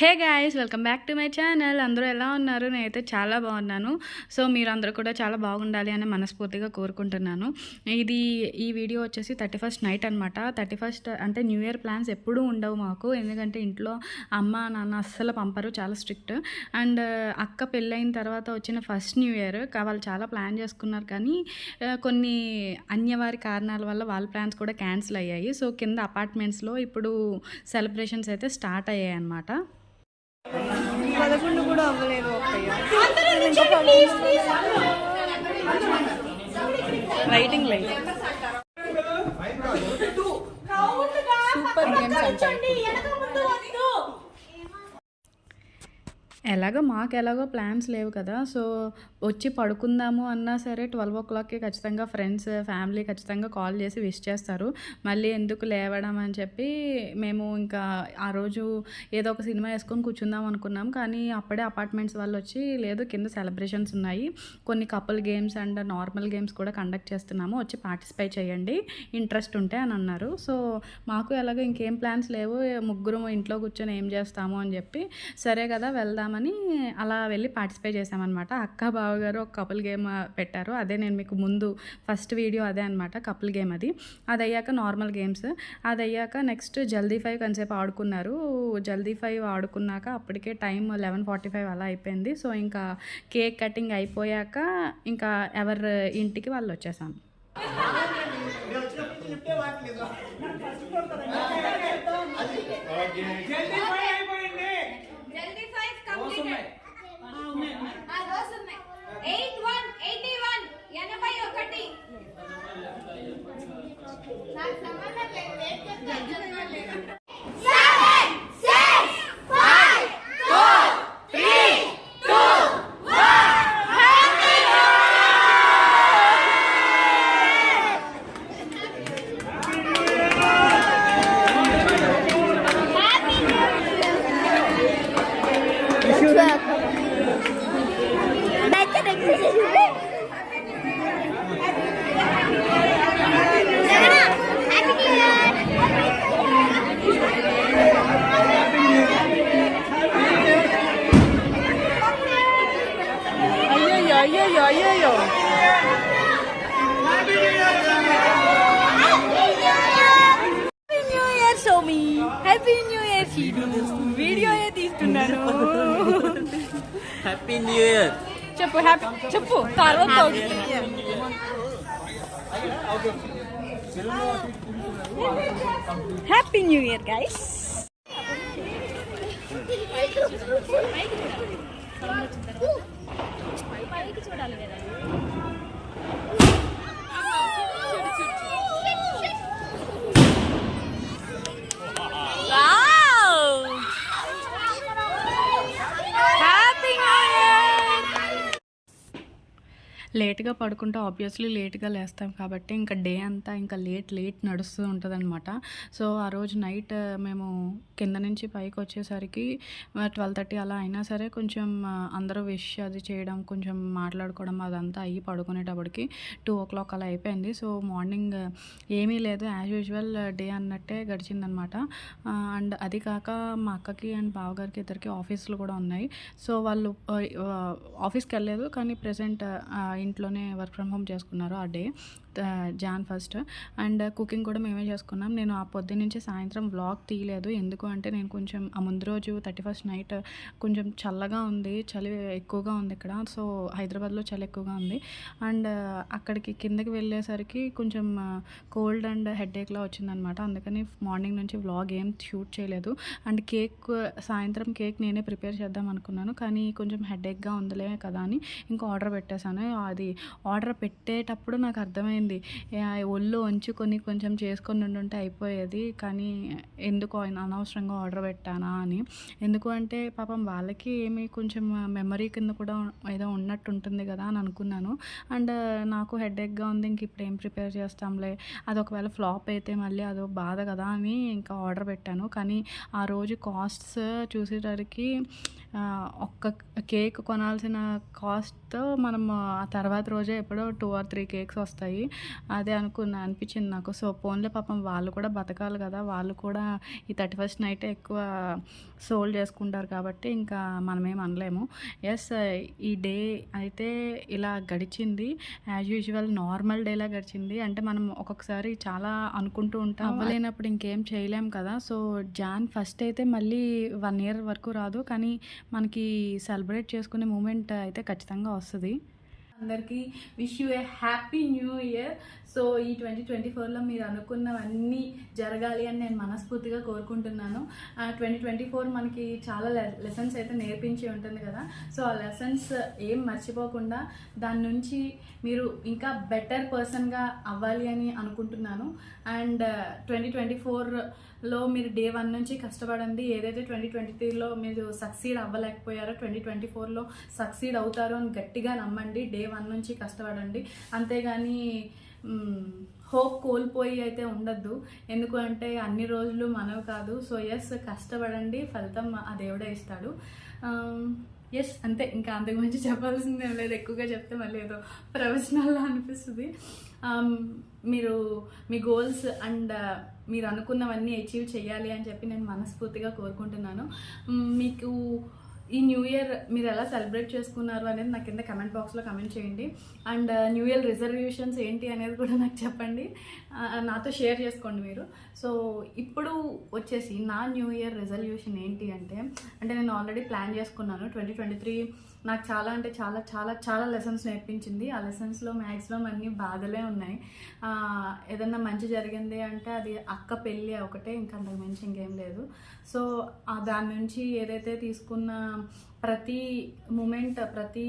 Hey guys welcome back to my channel. అందరూ ఎలా ఉన్నారు? నేనైతే చాలా బాగున్నాను. సో మీరు అందరూ కూడా చాలా బాగుండాలి అని మనస్ఫూర్తిగా కోరుకుంటున్నాను. ఇది ఈ వీడియో వచ్చేసి థర్టీ ఫస్ట్ నైట్ అనమాట థర్టీ ఫస్ట్ అంటే న్యూ ఇయర్ ప్లాన్స్ ఎప్పుడూ ఉండవు మాకు. ఎందుకంటే ఇంట్లో అమ్మ నాన్న అస్సలు పంపరు చాలా స్ట్రిక్ట్. అండ్ అక్క పెళ్ళైన తర్వాత వచ్చిన ఫస్ట్ న్యూ ఇయర్ వాళ్ళు చాలా ప్లాన్ చేసుకున్నారు కానీ కొన్ని అన్యవారి కారణాల వల్ల వాళ్ళ ప్లాన్స్ కూడా క్యాన్సిల్ అయ్యాయి. సో కింద అపార్ట్మెంట్స్లో ఇప్పుడు సెలబ్రేషన్స్ అయితే స్టార్ట్ అయ్యాయి అనమాట పదకొండు కూడా అవ్వలేదు లైటింగ్ లైట్ సూపర్ గేమ్స్ అంటారు ఎలాగో మాకు ఎలాగో ప్లాన్స్ లేవు కదా. సో వచ్చి పడుకుందాము అన్నా సరే ట్వెల్వ్ ఓ క్లాక్కి ఖచ్చితంగా ఫ్రెండ్స్ ఫ్యామిలీ ఖచ్చితంగా కాల్ చేసి విష్ చేస్తారు. మళ్ళీ ఎందుకు లేవడం అని చెప్పి మేము ఇంకా ఆ రోజు ఏదో ఒక సినిమా వేసుకొని కూర్చుందాం అనుకున్నాం. కానీ అప్పుడే అపార్ట్మెంట్స్ వాళ్ళు వచ్చి లేదు కింద సెలబ్రేషన్స్ ఉన్నాయి. కొన్ని couple games and normal games కూడా కండక్ట్ చేస్తున్నాము. వచ్చి పార్టిసిపేట్ చేయండి ఇంట్రెస్ట్ ఉంటే అని అన్నారు. సో మాకు ఎలాగో ఇంకేం ప్లాన్స్ లేవు. ముగ్గురు ఇంట్లో కూర్చొని ఏం చేస్తాము అని చెప్పి సరే కదా వెళ్దామని అలా వెళ్ళి పార్టిసిపేట్ చేసామన్నమాట అక్క బావగారు ఒక కపుల్ గేమ్ పెట్టారు. అదే నేను మీకు ముందు ఫస్ట్ వీడియో అదే అనమాట కపుల్ గేమ్ అది. అది అయ్యాక నార్మల్ గేమ్స్. అది అయ్యాక నెక్స్ట్ జల్దీ ఫైవ్ కొంతసేపు ఆడుకున్నారు. జల్దీ ఫైవ్ ఆడుకున్నాక అప్పటికే టైం లెవెన్ ఫార్టీ ఫైవ్ అలా అయిపోయింది. సో ఇంకా కేక్ కటింగ్ అయిపోయాక ఇంకా ఎవరి ఇంటికి వాళ్ళు వచ్చేసాం. జల్దీ ఫైవ్ కంప్లీటెడ్ ఆ రోజు ఉన్నాయి ఎయిట్ వన్ ఎయిటీ వన్ ఎనభై ఒకటి నాకు సంబంధం లేదు ఏం చెప్తాను చదవలేదు seven six five four three two అయ్యయ్యో అయ్యయ్యో అయ్యయ్యో హ్యాపీ న్యూ ఇయర్ సోమి హ్యాపీ న్యూ ఇయర్ షీడు వీడియో తీస్తున్నాను హ్యాపీ న్యూ ఇయర్ చెప్పు హ్యాపీ చెప్పు తర్వాత happy new year guys happy లేట్గా పడుకుంటే ఆబ్వియస్లీ లేట్గా లేస్తాం కాబట్టి ఇంకా డే అంతా ఇంకా లేట్ లేట్ నడుస్తూ ఉంటుందన్నమాట. సో ఆ రోజు నైట్ మేము కింద నుంచి పైకి వచ్చేసరికి ట్వెల్వ్ థర్టీ అలా అయినా సరే కొంచెం అందరూ విష్ అది చేయడం కొంచెం మాట్లాడుకోవడం అదంతా అయ్యి పడుకునేటప్పటికి టూ ఓ క్లాక్ అలా అయిపోయింది. సో మార్నింగ్ ఏమీ లేదు. యాజ్ యూజువల్ డే అన్నట్టే గడిచిందనమాట అండ్ అది కాక మా అక్కకి అండ్ బావగారికి ఇద్దరికి ఆఫీసులు కూడా ఉన్నాయి. సో వాళ్ళు ఆఫీస్కి వెళ్ళలేదు కానీ ప్రజెంట్ ఇంట్లోనే వర్క్ ఫ్రమ్ హోమ్ చేసుకున్నారు ఆ day Jan first and cooking కూడా మేమే చేసుకున్నాం. నేను ఆ పొద్దు నుంచి సాయంత్రం వ్లాగ్ తీయలేదు. ఎందుకు అంటే నేను కొంచెం ఆ ముందు రోజు థర్టీ ఫస్ట్ నైట్ కొంచెం చల్లగా ఉంది. చలి ఎక్కువగా ఉంది ఇక్కడ. సో హైదరాబాద్లో చలి ఎక్కువగా ఉంది. అండ్ uh, అక్కడికి కిందకి వెళ్ళేసరికి కొంచెం కోల్డ్ అండ్ హెడేక్లా వచ్చిందనమాట. అందుకని మార్నింగ్ నుంచి వ్లాగ్ ఏం షూట్ చేయలేదు. అండ్ కేక్ సాయంత్రం కేక్ నేనే ప్రిపేర్ చేద్దాం అనుకున్నాను. కానీ కొంచెం హెడేక్గా ఉందిలే కదా అని ఇంకా ఆర్డర్ పెట్టేశాను. అది ఆర్డర్ పెట్టేటప్పుడు నాకు అర్థమైంది. ఒళ్ళు వంచుకొని కొంచెం చేసుకొని ఉండుంటే అయిపోయేది. కానీ ఎందుకు ఆయన అనవసరంగా ఆర్డర్ పెట్టానా అని. ఎందుకు అంటే పాపం వాళ్ళకి ఏమి కొంచెం మెమరీ కింద కూడా ఏదో ఉన్నట్టు ఉంటుంది కదా అని అనుకున్నాను. అండ్ నాకు హెడేక్గా ఉంది. ఇంక ఇప్పుడు ఏం ప్రిపేర్ చేస్తాంలే. అది ఒకవేళ ఫ్లాప్ అయితే మళ్ళీ అదో బాధ కదా అని ఇంకా ఆర్డర్ పెట్టాను. కానీ ఆ రోజు కాస్ట్స్ చూసేసరికి ఒక్క కేక్ కొనాల్సిన కాస్ట్ తో మనం ఆ తర్వాత రోజే ఎప్పుడో టూ ఆర్ త్రీ కేక్స్ వస్తాయి. అదే అనుకున్నా అనిపించింది నాకు. సో పోన్లే పాపం వాళ్ళు కూడా బతకాలి కదా. వాళ్ళు కూడా ఈ థర్టీ ఫస్ట్ నైట్ ఎక్కువ సోల్ చేసుకుంటారు కాబట్టి ఇంకా మనమేం అనలేము. ఎస్ ఈ డే అయితే ఇలా గడిచింది. యాజ్ యూజువల్ నార్మల్ డేలా గడిచింది. అంటే మనం ఒక్కొక్కసారి చాలా అనుకుంటూ ఉంటాం. అవ్వలేనప్పుడు ఇంకేం చేయలేం కదా. సో జాన్ ఫస్ట్ అయితే మళ్ళీ వన్ ఇయర్ వరకు రాదు. కానీ మనకి సెలబ్రేట్ చేసుకునే మూమెంట్ అయితే ఖచ్చితంగా వస్తుంది. అందరికీ wish you a happy new year so ఈ ట్వంటీ ట్వంటీ ఫోర్లో మీరు అనుకున్నవన్నీ జరగాలి అని నేను మనస్ఫూర్తిగా కోరుకుంటున్నాను. ట్వంటీ ట్వంటీ ఫోర్ మనకి చాలా లెసన్స్ అయితే నేర్పించి ఉంటుంది కదా. సో ఆ లెసన్స్ ఏం మర్చిపోకుండా దాని నుంచి మీరు ఇంకా బెటర్ పర్సన్గా అవ్వాలి అని అనుకుంటున్నాను. అండ్ ట్వంటీ ట్వంటీ ఫోర్ లో మీరు డే వన్ నుంచి కష్టపడండి. ఏదైతే ట్వంటీ ట్వంటీ త్రీలో మీరు సక్సీడ్ అవ్వలేకపోయారో ట్వంటీ ట్వంటీ ఫోర్లో సక్సీడ్ అవుతారో అని గట్టిగా నమ్మండి. డే వన్ నుంచి కష్టపడండి. అంతేగాని హోప్ కోల్పోయి అయితే ఉండద్దు. ఎందుకు అంటే అన్ని రోజులు మనవి కాదు. సో ఎస్ కష్టపడండి. ఫలితం ఆ దేవుడే ఇస్తాడు. ఎస్ అంతే. ఇంకా అంతకు మించి చెప్పాల్సిందేం లేదు. ఎక్కువగా చెప్తే మళ్ళీ ఏదో ప్రొఫెషనల్లా అనిపిస్తుంది. Um, మీరు మీ గోల్స్ అండ్ uh, మీరు అనుకున్నవన్నీ అచీవ్ చేయాలి అని చెప్పి నేను మనస్ఫూర్తిగా కోరుకుంటున్నాను. Um, మీకు ఈ న్యూ ఇయర్ మీరు ఎలా సెలబ్రేట్ చేసుకున్నారు అనేది నాకు కింద కమెంట్ బాక్స్లో కమెంట్ చేయండి. అండ్ న్యూ ఇయర్ రిజర్వేషన్స్ ఏంటి అనేది కూడా నాకు చెప్పండి. నాతో షేర్ చేసుకోండి మీరు. సో ఇప్పుడు వచ్చేసి నా న్యూ ఇయర్ రెజల్యూషన్ ఏంటి అంటే అంటే నేను ఆల్రెడీ ప్లాన్ చేసుకున్నాను. ట్వంటీ ట్వంటీ త్రీ నాకు చాలా అంటే చాలా చాలా చాలా లెసన్స్ నేర్పించింది. ఆ లెసన్స్లో మ్యాక్సిమం అన్ని బాధలే ఉన్నాయి. ఏదన్నా మంచి జరిగింది అంటే అది అక్క పెళ్ళి ఒకటే ఇంకా అంతకు మించి ఇంకేం లేదు. సో దాని నుంచి ఏదైతే తీసుకున్న ప్రతి మూమెంట్ ప్రతి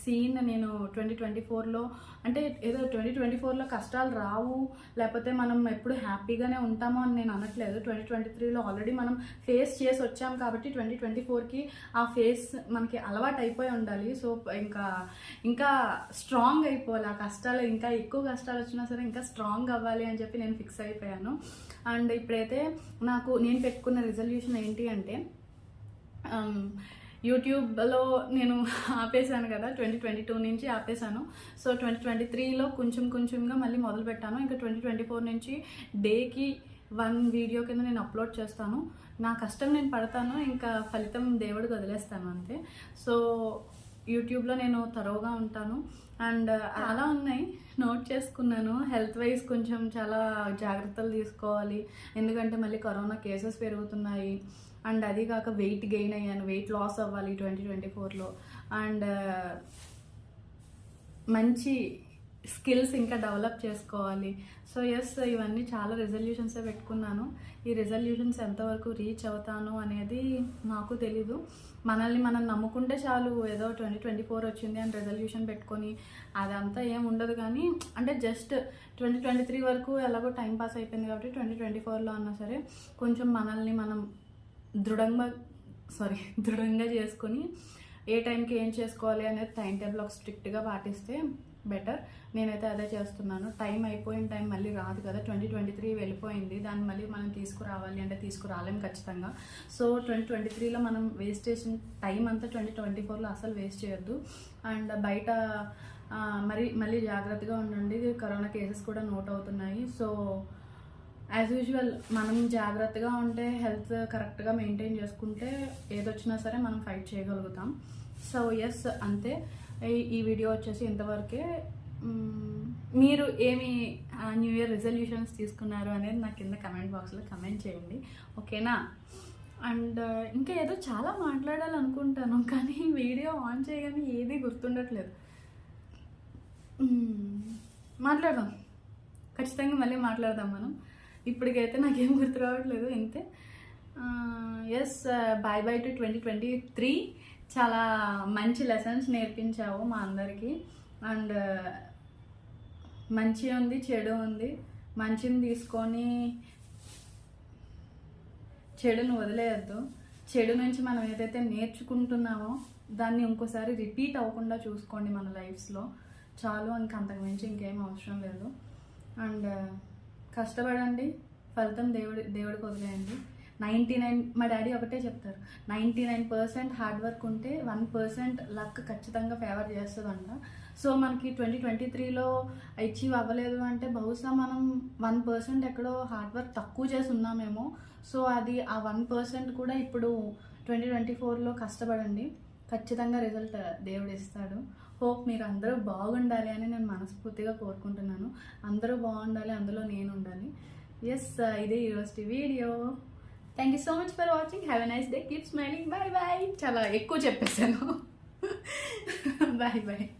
సీన్ నేను ట్వంటీ ట్వంటీ ఫోర్లో అంటే ఏదో ట్వంటీ ట్వంటీ ఫోర్లో కష్టాలు రావు లేకపోతే మనం ఎప్పుడు హ్యాపీగానే ఉంటామో అని నేను అనట్లేదు. ట్వంటీ ట్వంటీ త్రీలో ఆల్రెడీ మనం ఫేస్ చేసి వచ్చాం కాబట్టి ట్వంటీ ట్వంటీ ఫోర్కి ఆ ఫేస్ మనకి అలవాటు అయిపోయి ఉండాలి. సో ఇంకా ఇంకా స్ట్రాంగ్ అయిపోవాలి. ఆ కష్టాలు ఇంకా ఎక్కువ కష్టాలు వచ్చినా సరే ఇంకా స్ట్రాంగ్ అవ్వాలి అని చెప్పి నేను ఫిక్స్ అయిపోయాను. అండ్ ఇప్పుడైతే నాకు నేను పెట్టుకున్న రిజల్యూషన్ ఏంటి అంటే యూట్యూబ్లో నేను ఆపేసాను కదా ట్వంటీ ట్వంటీ టూ నుంచి ఆపేసాను సో ట్వంటీ ట్వంటీ త్రీలో కొంచెం కొంచెంగా మళ్ళీ మొదలు పెట్టాను. ఇంకా ట్వంటీ ట్వంటీ ఫోర్ నుంచి డేకి వన్ వీడియో కింద నేను అప్లోడ్ చేస్తాను. నా కష్టం నేను పడతాను ఇంకా ఫలితం దేవుడికి వదిలేస్తాను అంతే. సో యూట్యూబ్లో నేను తరోగా ఉంటాను. అండ్ అలా ఉన్నాయి. నోట్ చేసుకున్నాను. హెల్త్ వైజ్ కొంచెం చాలా జాగ్రత్తలు తీసుకోవాలి. ఎందుకంటే మళ్ళీ కరోనా కేసెస్ పెరుగుతున్నాయి. అండ్ అది కాక వెయిట్ గెయిన్ అయ్యాను వెయిట్ లాస్ అవ్వాలి ట్వంటీ ట్వంటీ ఫోర్లో అండ్ uh, మంచి స్కిల్స్ ఇంకా డెవలప్ చేసుకోవాలి. సో ఎస్ ఇవన్నీ చాలా రెజల్యూషన్సే పెట్టుకున్నాను. ఈ రెజల్యూషన్స్ ఎంతవరకు రీచ్ అవుతాను అనేది నాకు తెలీదు. మనల్ని మనం నమ్ముకుంటే చాలు ఏదో ట్వంటీ ట్వంటీ ఫోర్ వచ్చింది అని రెజల్యూషన్ పెట్టుకొని అదంతా ఏం ఉండదు కానీ అంటే జస్ట్ ట్వంటీ ట్వంటీ త్రీ వరకు ఎలాగో టైం పాస్ అయిపోయింది కాబట్టి ట్వంటీ ట్వంటీ ఫోర్లో అన్నా సరే కొంచెం మనల్ని మనం దృఢంగా సారీ దృఢంగా చేసుకొని ఏ టైంకి ఏం చేసుకోవాలి అనేది టైం టేబుల్ ఒక స్ట్రిక్ట్గా పాటిస్తే బెటర్. నేనైతే అదే చేస్తున్నాను. టైం అయిపోయిన టైం మళ్ళీ రాదు కదా. ట్వంటీ ట్వంటీ త్రీ వెళ్ళిపోయింది. దాన్ని మళ్ళీ మనం తీసుకురావాలి అంటే తీసుకురాలేం ఖచ్చితంగా. సో ట్వంటీ ట్వంటీ త్రీలో మనం వేస్టేషన్ టైం అంతా ట్వంటీ ట్వంటీ ఫోర్లో అసలు వేస్ట్ చేయొద్దు. అండ్ బయట మరి మళ్ళీ జాగ్రత్తగా ఉండండి. కరోనా కేసెస్ కూడా నోట్ అవుతున్నాయి. సో యాజ్ యూజువల్ మనం జాగ్రత్తగా ఉంటే హెల్త్ కరెక్ట్గా మెయింటైన్ చేసుకుంటే ఏదొచ్చినా సరే మనం ఫైట్ చేయగలుగుతాం. సో ఎస్ అంతే. ఈ- వీడియో వచ్చేసి ఇంతవరకే. మీరు ఏమి న్యూ ఇయర్ రిజల్యూషన్స్ తీసుకున్నారు అనేది నా కింద కమెంట్ బాక్స్లో కమెంట్ చేయండి. ఓకేనా అండ్ uh, ఇంకా ఏదో చాలా మాట్లాడాలనుకుంటాను కానీ వీడియో ఆన్ చేయగానే ఏది గుర్తుండట్లేదు. మాట్లాడదాం. ఖచ్చితంగా మళ్ళీ మాట్లాడదాం మనం. ఇప్పటికైతే నాకేం గుర్తు రావట్లేదు ఇంతే. Yes bye bye to twenty twenty three చాలా మంచి లెసన్స్ నేర్పించావు మా అందరికీ. అండ్ uh, మంచి ఉంది చెడు ఉంది. మంచిని తీసుకొని చెడును వదిలేయద్దు. చెడు నుంచి మనం ఏదైతే నేర్చుకుంటున్నామో దాన్ని ఇంకోసారి రిపీట్ అవ్వకుండా చూసుకోండి మన లైఫ్స్లో చాలు ఇంక అంతకు మించి ఇంకేం అవసరం లేదు. అండ్ uh, కష్టపడండి ఫలితం దేవుడి దేవుడికి వదిలేయండి. నైంటీ నైన్ మా డాడీ ఒకటే చెప్తారు ninety nine percent hard work ఉంటే వన్ పర్సెంట్ లక్ ఖచ్చితంగా ఫేవర్ చేస్తుందంట. సో మనకి ట్వంటీ ట్వంటీ త్రీలో అచీవ్ అవ్వలేదు అంటే బహుశా మనం వన్ పర్సెంట్ ఎక్కడో హార్డ్ వర్క్ తక్కువ చేసి ఉన్నామేమో సో అది ఆ వన్ పర్సెంట్ కూడా ఇప్పుడు ట్వంటీ ట్వంటీ ఫోర్లో కష్టపడండి. ఖచ్చితంగా రిజల్ట్ దేవుడు ఇస్తాడు. హోప్ మీరు అందరూ బాగుండాలి అని నేను మనస్ఫూర్తిగా కోరుకుంటున్నాను. అందరూ బాగుండాలి అందులో నేను ఉండాలి. ఎస్ ఇదే ఈరోజు video. Thank you so much for watching have a nice day keep smiling bye bye చాలా ఎక్కువ చెప్పేశాను. Bye bye